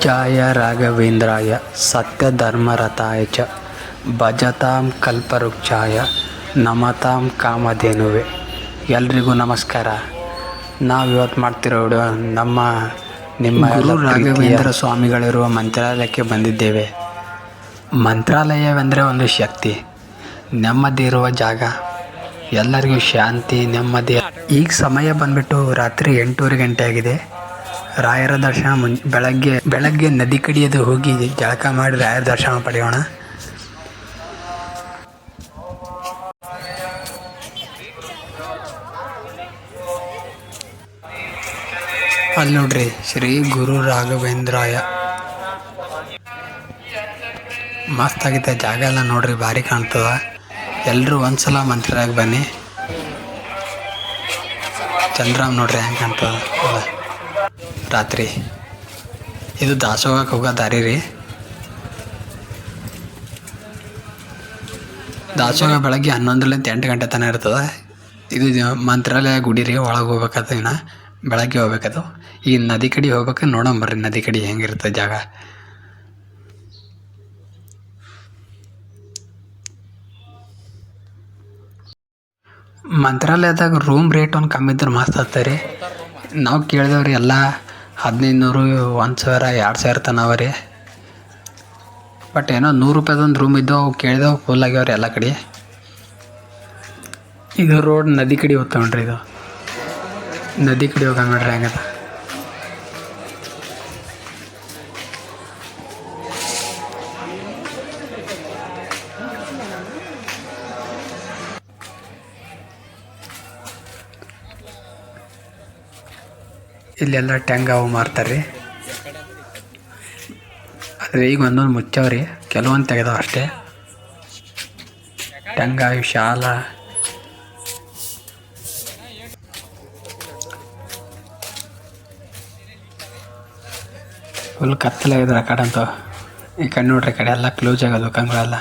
ಪೂಜ್ಯಾಯ ರಾಘವೇಂದ್ರಾಯ ಸತ್ಯಧರ್ಮರತಾಯ ಚ ಭಜತಾಂ ಕಲ್ಪವೃಕ್ಷಾಯ ನಮತಾಂ ಕಾಮಧೇನುವೆ. ಎಲ್ರಿಗೂ ನಮಸ್ಕಾರ. ನಾವು ಇವತ್ತು ಮಾಡ್ತಿರೋ ವಿಡಿಯೋ ನಮ್ಮ ನಿಮ್ಮ ಗುರು ರಾಘವೇಂದ್ರ ಸ್ವಾಮಿಗಳಿರುವ ಮಂತ್ರಾಲಯಕ್ಕೆ ಬಂದಿದ್ದೇವೆ. ಮಂತ್ರಾಲಯವೆಂದರೆ ಒಂದು ಶಕ್ತಿ. ನೆಮ್ಮದಿ ಇರುವ ಜಾಗ. ಎಲ್ಲರಿಗೂ ಶಾಂತಿ ನೆಮ್ಮದಿ. ಈಗ ಸಮಯ ಬಂದ್ಬಿಟ್ಟು ರಾತ್ರಿ ಎಂಟೂವರೆ ಗಂಟೆ ಆಗಿದೆ. ರಾಯರ ದರ್ಶನ ಮುಂ ಬೆಳಗ್ಗೆ ಬೆಳಗ್ಗೆ ನದಿ ಕಡಿಯೋದು ಹೋಗಿ ಜಳಕ ಮಾಡಿ ರಾಯರ ದರ್ಶನ ಪಡೆಯೋಣ. ಅಲ್ಲಿ ನೋಡ್ರಿ ಶ್ರೀ ಗುರು ರಾಘವೇಂದ್ರಾಯ. ಮಸ್ತ್ ಆಗೈತೆ ಜಾಗ ಎಲ್ಲ ನೋಡ್ರಿ, ಭಾರಿ ಕಾಣ್ತದ. ಎಲ್ಲರೂ ಒಂದ್ಸಲ ಮಂತ್ರಿಯಾಗಿ ಬನ್ನಿ. ಚಂದ್ರಾಮ್ ನೋಡ್ರಿ ಹೆಂಗೆ ಕಾಣ್ತದ. ರಾತ್ರಿ. ಇದು ದಾಸೋಗಕ್ಕೆ ಹೋಗೋ ದಾರಿ ರೀ. ದಾಸೋಗ ಬೆಳಗ್ಗೆ ಹನ್ನೊಂದರಿಂದ ಎಂಟು ಗಂಟೆ ತನಕ ಇರ್ತದೆ. ಇದು ಮಂತ್ರಾಲಯ ಗುಡಿ ರೀ ಒಳಗೆ ಹೋಗ್ಬೇಕಾದ ಇನ್ನ ಬೆಳಗ್ಗೆ ಹೋಗ್ಬೇಕದು ಈ ನದಿ ಕಡೆ ಹೋಗ್ಬೇಕು ನೋಡಂಬರ್ರಿ ನದಿ ಕಡೆ ಹೆಂಗಿರ್ತದೆ ಜಾಗ. ಮಂತ್ರಾಲಯದಾಗ ರೂಮ್ ರೇಟ್ ಒಂದು ಕಮ್ಮಿ ಇದ್ರೆ ಮಸ್ತ್ ರೀ. ನಾವು ಕೇಳಿದವ್ರಿ ಎಲ್ಲ ಹದಿನೈದು ನೂರು ಒಂದು ಸಾವಿರ ಎರಡು ಸಾವಿರ ತನಕ ಅವ ರೀ. ಬಟ್ ಏನೋ ನೂರು ರೂಪಾಯ್ದೊಂದು ರೂಮ್ ಇದ್ದವು ಕೇಳಿದೆವು ಫುಲ್ ಆಗ್ಯಾವ್ರಿ ಎಲ್ಲ ಕಡೆ. ಇದು ರೋಡ್ ನದಿ ಕಡೆ ಹೋಗ್ತಾವ ನೋಡ್ರಿ ಇದು. ನದಿ ಕಡೆ ಹೋಗಂಗ ನೋಡ್ರಿ ಹೆಂಗದ. ಇಲ್ಲೆಲ್ಲ ಟ್ಯಾಂಗ್ ಅವು ಮಾರ್ತಾರೆ. ಆದರೆ ಈಗ ಒಂದೊಂದು ಮುಚ್ಚವ್ರಿ. ಕೆಲವೊಂದು ತೆಗೆದವು ಅಷ್ಟೇ. ಟಂಗ ಶಾಲ. ಫುಲ್ ಕತ್ತಲಾಗಿದ್ರೆ ಆ ಕಡೆ ಅಂತೂ ಈ ಕಡೆ ನೋಡ್ರಿ ಕಡೆ ಎಲ್ಲ ಕ್ಲೋಸ್ ಆಗೋದು ದುಕಾನ್ಗಳೆಲ್ಲ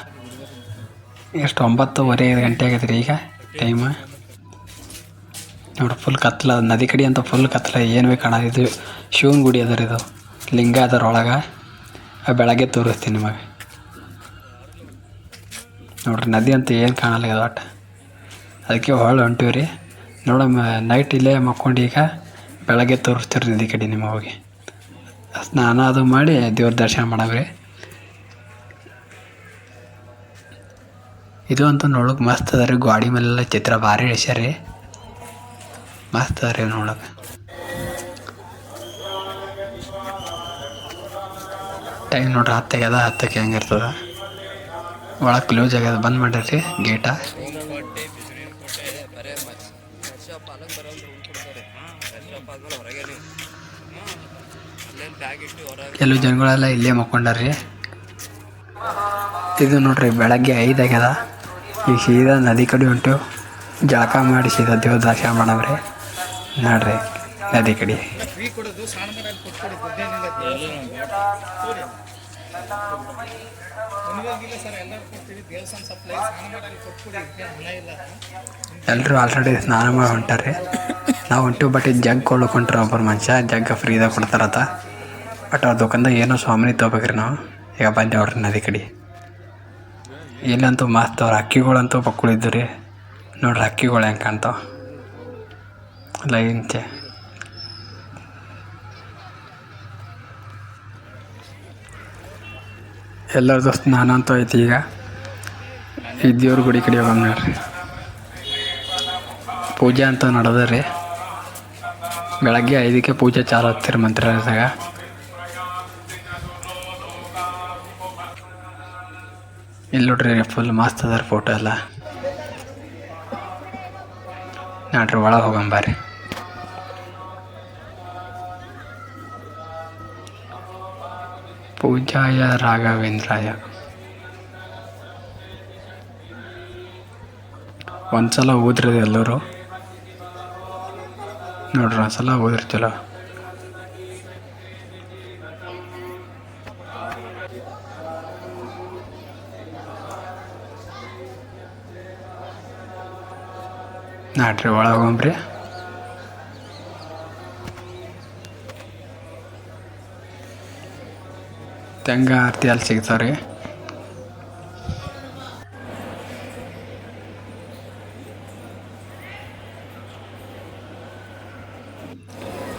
ಎಷ್ಟು ಒಂಬತ್ತುವರೆ ಗಂಟೆ ಆಗೈತೆ ರೀ ಈಗ ಟೈಮ್ ನೋಡಿ ಫುಲ್ ಕತ್ಲ, ನದಿ ಕಡೆ ಅಂತ ಫುಲ್ ಕತ್ಲ, ಏನು ಬೇಕು ಕಾಣ ಇದು ಶಿವನ ಗುಡಿ ಅದರ ಇದು ಲಿಂಗ ಅದರ ಒಳಗೆ. ಆ ಬೆಳಗ್ಗೆ ತೋರಿಸ್ತೀನಿ ನಿಮಗೆ. ನೋಡ್ರಿ, ನದಿ ಅಂತ ಏನು ಕಾಣಲ್ಲ ಇದು ಒಟ್ಟು. ಅದಕ್ಕೆ ಹೊಳ್ಳಿ ಹೊಂಟೀವಿ ರೀ. ನೋಡ ನೈಟ್ ಇಲ್ಲೇ ಮಕ್ಕೊಂಡು ಈಗ ಬೆಳಗ್ಗೆ ತೋರಿಸ್ತೀರಿ ನದಿ ಕಡೆ ನಿಮಗೆ ಹೋಗಿ. ಸ್ನಾನ ಅದು ಮಾಡಿ ದೇವ್ರ ದರ್ಶನ ಮಾಡವ್ರಿ ಇದು ಅಂತೂ ನೋಡೋಕೆ ಮಸ್ತ್ ಅದ ರೀ, ಗಾಡಿ ಮೇಲೆಲ್ಲ ಚಿತ್ರ ಭಾರಿ ಇಳಿಸ್ಯಾರ ರೀ. ಮಸ್ತ್ ಅದ ರೀ ನೋಡೋಕೆ ಟೈಮ್ ನೋಡ್ರಿ ಹತ್ತಾಗ್ಯದ ಹತ್ತಕ್ಕೆ ಹೆಂಗಿರ್ತದ ಒಳಗೆ ಕ್ಲೋಸ್ ಆಗ್ಯದ ಬಂದ್ ಮಾಡಿರಿ ಗೇಟ ಕೆಲವು ಜನಗಳೆಲ್ಲ ಇಲ್ಲೇ ಮಕ್ಕೊಂಡಾರ್ರಿ. ಇದು ನೋಡ್ರಿ, ಬೆಳಗ್ಗೆ ಐದು ಆಗ್ಯದ ಈಗ ಸೀದಾ ನದಿ ಕಡೆ ಉಂಟು. ಜಳಕ ಮಾಡಿ ಸೀದಾ ದೇವ್ರ ದರ್ಶನ ಮಾಡವ್ರಿ ನೋಡ್ರಿ, ನದಿ ಕಡೆ. ಎಲ್ಲರೂ ಆಲ್ರೆಡಿ ಸ್ನಾನ ಮಾಡಿ ಹೊಂಟಾರೆ. ನಾವು ಹೊಂಟು ಬಟ್ ಜಗ್ ಹೊಂಟ್ರಿ ಒಬ್ಬರು ಮನುಷ್ಯ ಜಗ್ಗ ಫ್ರೀದಾಗ ಕೊಡ್ತಾರತ್ತ ಬಟ್ ಅವ್ರ ದುಕಾನ್ದಾಗ ಏನೋ ಸ್ವಾಮಿನಿ ತೊಗೋಬೇಕ್ರಿ ನಾವು. ಈಗ ಬಂದೇವ್ರಿ ನದಿ ಕಡೆ. ಇಲ್ಲಂತೂ ಮಸ್ತ್ ಅವ್ರ ಅಕ್ಕಿಗಳಂತೂ ಪಕ್ಕಳಿದ್ದು ರೀ ನೋಡ್ರಿ ಅಕ್ಕಿಗಳು ಹೆಂಗೆ ಕಾಣ್ತಾವ. ಲೈನ್ಚೆ ಎಲ್ಲರದು ಸ್ನಾನ ಅಂತೂ ಐತಿ ಈಗ. ಈ ದೇವ್ರ ಗುಡಿ ಕಡೆ ನೋಡ್ರಿ. ಪೂಜೆ ಅಂತ ನಡೆದ ರೀ. ಬೆಳಗ್ಗೆ ಐದಕ್ಕೆ ಪೂಜೆ ಚಾಲು ಆಗ್ತಿರಿ ಮಂತ್ರಾಲಯದಾಗ ಇಲ್ಲಿ ನೋಡ್ರಿ ಫುಲ್ ಮಸ್ತ್ ಅದ ಫೋಟೋ ಎಲ್ಲ. ನೋಡ್ರಿ ಒಳಗೆ ಹೋಗಂಬಾರಿ ಪೂಜಾಯ ರಾಘವೇಂದ್ರಾಯ. ಒಂದ್ಸಲ ಓದ್ರಿ ಎಲ್ಲರೂ? ನೋಡ್ರಿ ಒಂದ್ಸಲ ಓದ್ರಿ ಚಲೋ ನಾಡ್ರಿ ಒಳಗೆ ತೆಂಗ ಆರತಿ ಅಲ್ಲಿ ಸಿಗ್ತಾವೆ ರೀ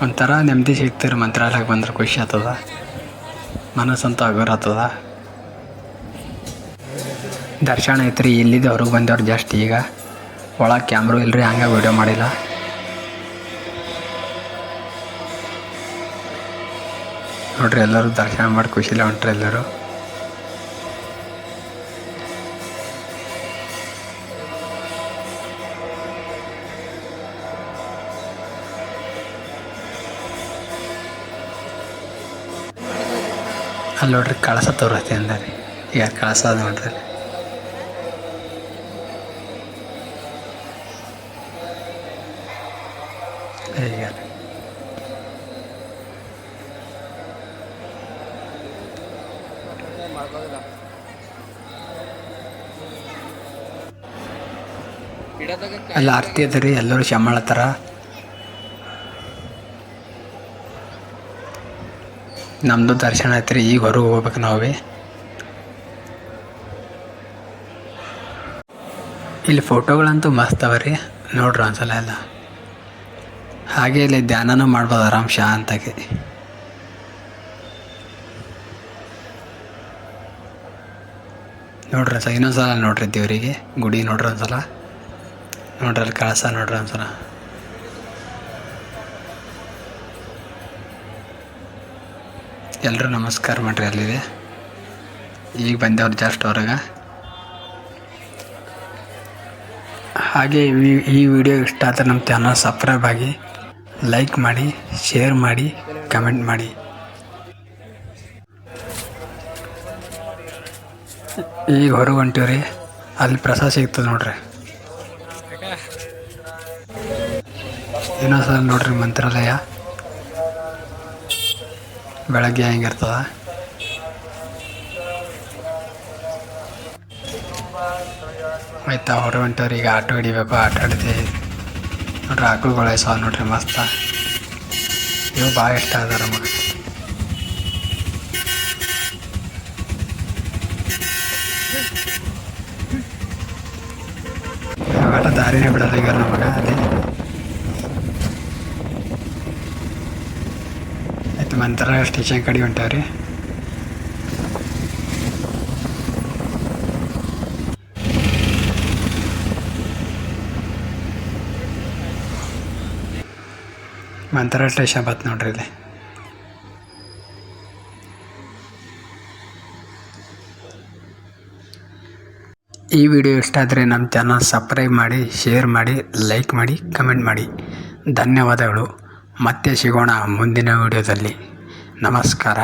ಒಂಥರ ನೆಮ್ಮದಿ ಸಿಗ್ತೀರಿ ಮಂತ್ರಾಲಯಕ್ಕೆ ಬಂದ್ರೆ ಖುಷಿ ಆಗ್ತದ. ಮನಸ್ಸಂತೂ ಹಗುರ ಆಗ್ತದ. ದರ್ಶನ ಐತ್ರಿ ಇಲ್ಲಿದ್ದು ಹೊರಗೆ ಬಂದವ್ರು ಜಾಸ್ತಿ ಈಗ. ಒಳಗೆ ಕ್ಯಾಮ್ರೂ ಇಲ್ಲರಿ ಹಂಗೆ ವೀಡಿಯೋ ಮಾಡಿಲ್ಲ. ನೋಡ್ರಿ ಎಲ್ಲರೂ ದರ್ಶನ ಮಾಡಿ ಖುಷಿಲ್ಲ ಹೊಂಟ್ರಿ ಎಲ್ಲರೂ. ಅಲ್ಲಿ ನೋಡ್ರಿ ಕಳಸ ತೋರತ್ತೆ ರೀ ಯಾರು ಕಳಸ ಅದು ನೋಡ್ರಿ ಅಲ್ಲಿ. ಈಗ ಅಲ್ಲಿ, ಆರತಿ ಅದ ರೀ, ಎಲ್ಲರೂ ಶಮಾಳತ್ತಾರ ನಮ್ಮದು ದರ್ಶನ ಆಯ್ತು ರೀ, ಈಗ ಹೊರಗೆ ಹೋಗ್ಬೇಕು ನಾವೇ. ಇಲ್ಲಿ ಫೋಟೋಗಳಂತೂ ಮಸ್ತ್ ಅವ ರೀ, ನೋಡ್ರಿ ಒಂದ್ಸಲ ಎಲ್ಲ. ಹಾಗೆ ಇಲ್ಲಿ ಧ್ಯಾನನೂ ಮಾಡ್ಬೋದು ಆರಾಮ್ ಶಾಂತಾಗಿ ನೋಡ್ರಿ ಸಲ ಇನ್ನೊಂದ್ಸಲ ನೋಡ್ರಿ ದೇವರಿಗೆ. ಗುಡಿ ನೋಡ್ರಿ ಒಂದ್ಸಲ ನೋಡ್ರಿ ಅಲ್ಲಿ ಕಳಸ ನೋಡ್ರಿ ಒಂದ್ಸಲ ಎಲ್ಲರೂ ನಮಸ್ಕಾರ ಮಾಡ್ರಿ ಅಲ್ಲಿದೆ ಈಗ ಬಂದವ್ರು ಜಸ್ಟ್ ಹೊರಗೆ. ಹಾಗೆ ಈ ವಿಡಿಯೋ ಇಷ್ಟ ಆದರೆ ನಮ್ಮ ಚಾನಲ್ ಸಬ್ಸ್ಕ್ರೈಬ್ ಆಗಿ ಲೈಕ್ ಮಾಡಿ ಶೇರ್ ಮಾಡಿ ಕಮೆಂಟ್ ಮಾಡಿ. ಈಗ ಹೊರಗೆ ಹೊಂಟೀವ್ರಿ. ಅಲ್ಲಿ ಪ್ರಸಾದ ಸಿಗ್ತದೆ ನೋಡ್ರಿ. ಇನ್ನೊಂದ್ಸಲ ನೋಡ್ರಿ ಮಂತ್ರಾಲಯ. ಬೆಳಗ್ಗೆ ಹೆಂಗಿರ್ತದ ಆಯ್ತಾ ಹೊರ ಹೊಂಟವ್ರಿ. ಈಗ ಆಟೋ ಹಿಡಿಬೇಕು, ಆಟ ಹಿಡಿದು. ನೋಡ್ರಿ, ಆಕಳುಗಳು ಸಾವು ನೋಡ್ರಿ, ಮಸ್ತ. ಇವು ಭಾಳ ಇಷ್ಟ ಅದಾರ ನಮಗೆ. ಇವಾಗೆಲ್ಲ ದಾರಿನೇ ಬಿಡಲ್ಲ ಈಗ ನಮಗೆ ಅಲ್ಲಿ. ಆಯ್ತು ಮಂತ್ರ ಸ್ಟೇಷನ್ ಕಡೆ ಹೊಂಟಾವ್ರಿ ಮಂತ್ರ ಸ್ಟೇಷನ್ ಬತ್ ನೋಡ್ರಿ ಇಲ್ಲಿ. ಈ ವಿಡಿಯೋ ಇಷ್ಟ ಆದರೆ ನಮ್ಮ ಚಾನಲ್ ಸಬ್ಸ್ಕ್ರೈಬ್ ಮಾಡಿ ಶೇರ್ ಮಾಡಿ ಲೈಕ್ ಮಾಡಿ ಕಮೆಂಟ್ ಮಾಡಿ. ಧನ್ಯವಾದಗಳು. ಮತ್ತೆ ಸಿಗೋಣ ಮುಂದಿನ ವಿಡಿಯೋದಲ್ಲಿ. ನಮಸ್ಕಾರ.